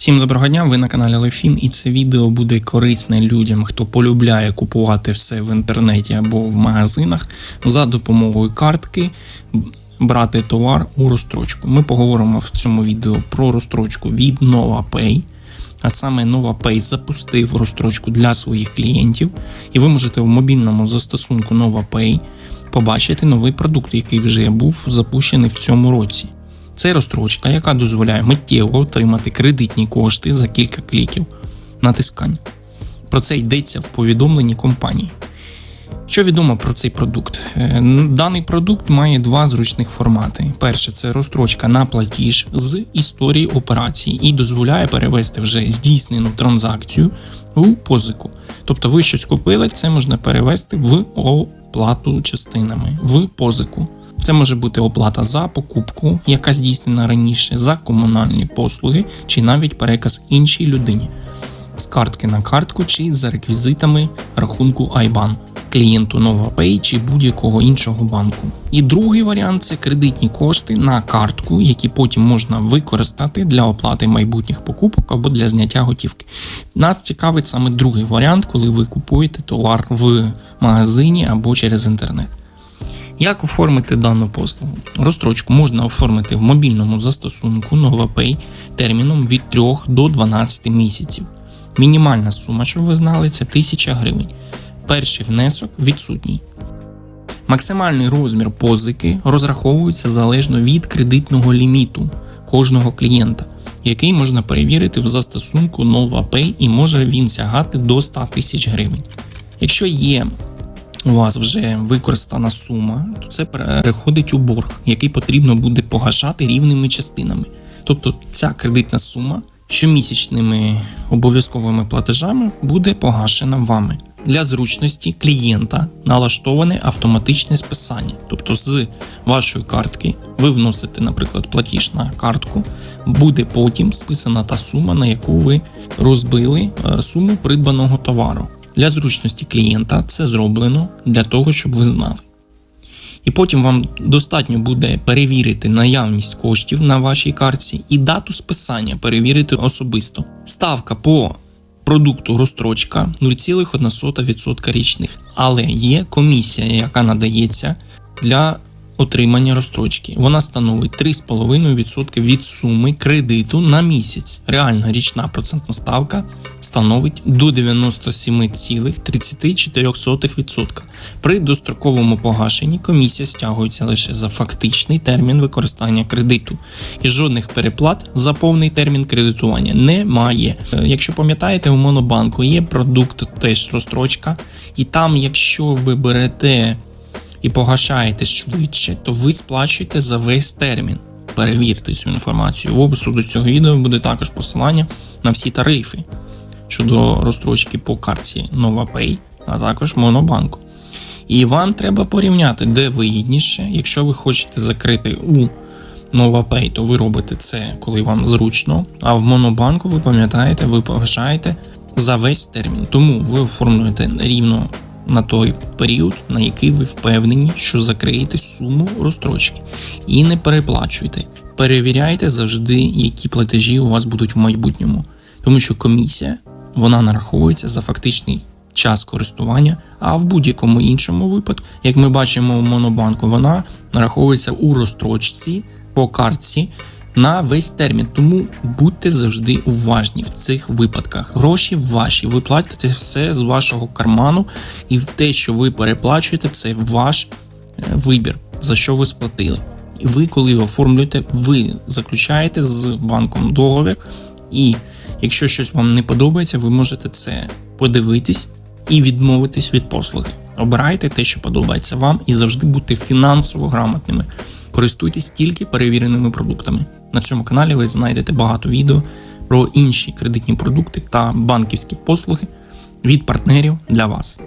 Всім доброго дня, ви на каналі Лефін, і це відео буде корисне людям, хто полюбляє купувати все в інтернеті або в магазинах за допомогою картки, брати товар у розстрочку. Ми поговоримо в цьому відео про розстрочку від NovaPay. А саме NovaPay запустив розстрочку для своїх клієнтів, і ви можете в мобільному застосунку NovaPay побачити новий продукт, який вже був запущений в цьому році. Це розстрочка, яка дозволяє миттєво отримати кредитні кошти за кілька кліків натискання. Про це йдеться в повідомленні компанії. Що відомо про цей продукт? Е, Даний продукт має два зручних формати. Перше це розстрочка на платіж з історії операції і дозволяє перевести вже здійснену транзакцію у позику. Тобто ви щось купили, це можна перевести в оплату частинами, в позику. Це може бути оплата за покупку, яка здійснена раніше, за комунальні послуги, чи навіть переказ іншій людині з картки на картку чи за реквізитами рахунку IBAN клієнту NovaPay чи будь-якого іншого банку. І другий варіант це кредитні кошти на картку, які потім можна використати для оплати майбутніх покупок або для зняття готівки. Нас цікавить саме другий варіант, коли ви купуєте товар в магазині або через інтернет. Як оформити дану послугу? Розстрочку можна оформити в мобільному застосунку NovaPay терміном від 3 до 12 місяців. Мінімальна сума, щоб ви знали, це 1000 гривень. Перший внесок відсутній. Максимальний розмір позики розраховується залежно від кредитного ліміту кожного клієнта, який можна перевірити в застосунку NovaPay і може він сягати до 100 тисяч гривень. Якщо є у вас вже використана сума, то це переходить у борг, який потрібно буде погашати рівними частинами. Тобто ця кредитна сума щомісячними обов'язковими платежами буде погашена вами. Для зручності клієнта налаштоване автоматичне списання. Тобто з вашої картки ви вносите, наприклад, платіж на картку, буде потім списана та сума, на яку ви розбили е, суму придбаного товару. Для зручності клієнта це зроблено для того, щоб ви знали. І потім вам достатньо буде перевірити наявність коштів на вашій картці і дату списання перевірити особисто. Ставка по продукту розстрочка 0,1% річних, але є комісія, яка надається для отримання розстрочки. Вона становить 3,5% від суми кредиту на місяць. Реальна річна процентна ставка становить до 97,34%. При достроковому погашенні комісія стягується лише за фактичний термін використання кредиту, і жодних переплат за повний термін кредитування немає. Е, Якщо пам'ятаєте, у Монобанку є продукт теж розстрочка, і там, якщо ви берете і погашаєте швидше, то ви сплачуєте за весь термін. Перевірте цю інформацію. В опису до цього відео буде також посилання на всі тарифи щодо розстрочки по картці NovaPay, а також Монобанку. І вам треба порівняти, де вигідніше. Якщо ви хочете закрити у NovaPay, то ви робите це, коли вам зручно. А в Монобанку, ви пам'ятаєте, ви погашаєте за весь термін. Тому ви оформлюєте рівно на той період, на який ви впевнені, що закриєте суму розстрочки. І не переплачуйте. Перевіряйте завжди, які платежі у вас будуть в майбутньому, тому що комісія вона нараховується за фактичний час користування, а в будь-якому іншому випадку, як ми бачимо у Монобанку, вона нараховується у розстрочці по картці на весь термін. Тому будьте завжди уважні в цих випадках. Гроші ваші, ви платите все з вашого карману, і те, що ви переплачуєте, це ваш е, вибір, за що ви сплатили. І ви, коли оформлюєте, ви заключаєте з банком договір, і якщо щось вам не подобається, ви можете це подивитись і відмовитись від послуги. Обирайте те, що подобається вам, і завжди будьте фінансово грамотними. Користуйтесь тільки перевіреними продуктами. На цьому каналі ви знайдете багато відео про інші кредитні продукти та банківські послуги від партнерів для вас.